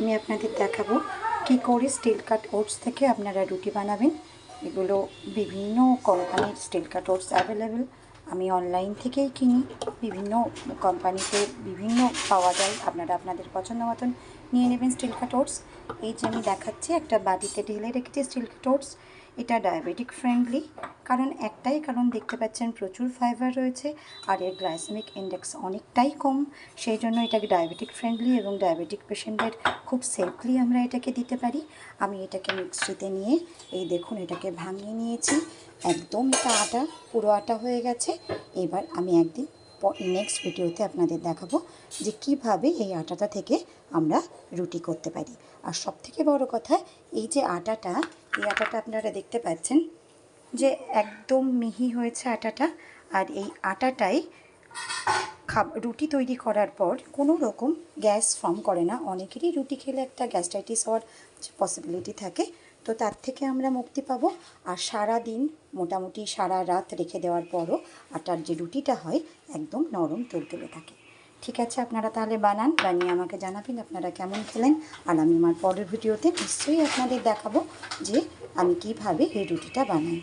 আমি আপনাদের দেখাবো কি করে স্টিল কাট ওটস থেকে আপনারা রুটি বানাবেন। এগুলো বিভিন্ন কোম্পানির স্টিল কাট ওটস অ্যাভেলেবেল আমি অনলাইন থেকেই কিনি। বিভিন্ন কোম্পানিতে বিভিন্ন পাওয়া যায়। আপনারা আপনাদের পছন্দ মতন নিয়ে নেবেন স্টিল কাট ওটস এই যে আমি দেখাচ্ছি, একটা বাটিতে ঢেলে রেখেছি স্টিল কাট ওটস এটা ডায়াবেটিক ফ্রেন্ডলি কারণ একটাই কারণ দেখতে পাচ্ছেন, প্রচুর ফাইবার রয়েছে আর এর গ্লাইসেমিক ইন্ডেক্স অনেকটাই কম। সেই জন্য এটাকে ডায়াবেটিক ফ্রেন্ডলি এবং ডায়াবেটিক পেশেন্টের খুব সেফলি আমরা এটাকে দিতে পারি। আমি এটাকে মিক্সিতে নিয়ে, এই দেখুন, এটাকে ভাঙিয়ে নিয়েছি। একদম এটা আটা, পুরো আটা হয়ে গেছে। এবার আমি একদিন নেক্সট ভিডিওতে আপনাদের দেখাবো যে কীভাবে এই আটাটা থেকে আমরা রুটি করতে পারি। আর সব থেকে বড় কথা, এই যে আটাটা, এই আটাটা আপনারা দেখতে পাচ্ছেন যে একদম মিহি হয়েছে আটাটা। আর এই আটাটাই খাব, রুটি তৈরি করার পর কোনো রকম গ্যাস ফর্ম করে না। অনেকেরই রুটি খেলে একটা গ্যাস্ট্রাইটিস হওয়ার পসিবিলিটি থাকে। তো তার থেকে আমরা মুক্তি পাবো। আর সারা দিন, মোটামুটি সারা রাত রেখে দেওয়ার পরও আটার যে রুটিটা হয়, একদম নরম তুলতুলে থাকে। ঠিক আছে, আপনারা তাহলে বানান। বানিয়ে আমাকে জানাবেন আপনারা কেমন খেলেন। আর আমি আমার পরের ভিডিওতে নিশ্চয়ই আপনাদের দেখাবো যে আমি কীভাবে এই রুটিটা বানাই।